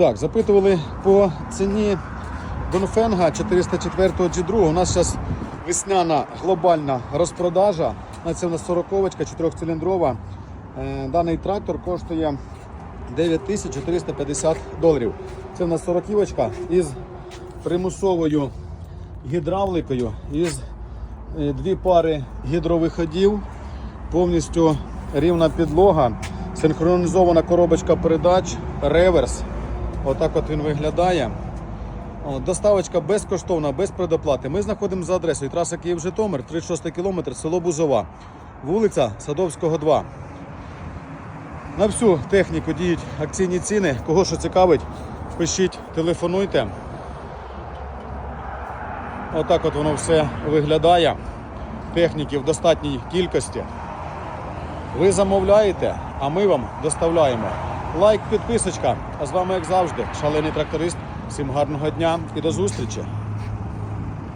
Так, запитували по ціні Донфенга 404 G2. У нас зараз весняна глобальна розпродажа. Це у нас 40 4-циліндрова. Е, Даний трактор коштує 9450 доларів. Це у нас 40 із примусовою гідравликою, із е, дві пари гідровиходів, повністю рівна підлога, синхронізована коробочка передач, реверс. Отак от він виглядає. Доставочка безкоштовна, без предоплати. Ми знаходимося за адресою траса Київ-Житомир, 36 кілометр, село Бузова, вулиця Садовського, 2. На всю техніку діють акційні ціни. Кого що цікавить, пишіть, телефонуйте. Отак от воно все виглядає. Техніки в достатній кількості. Ви замовляєте, а ми вам доставляємо. Лайк, підписочка. А з вами, як завжди, шалений тракторист. Всім гарного дня і до зустрічі!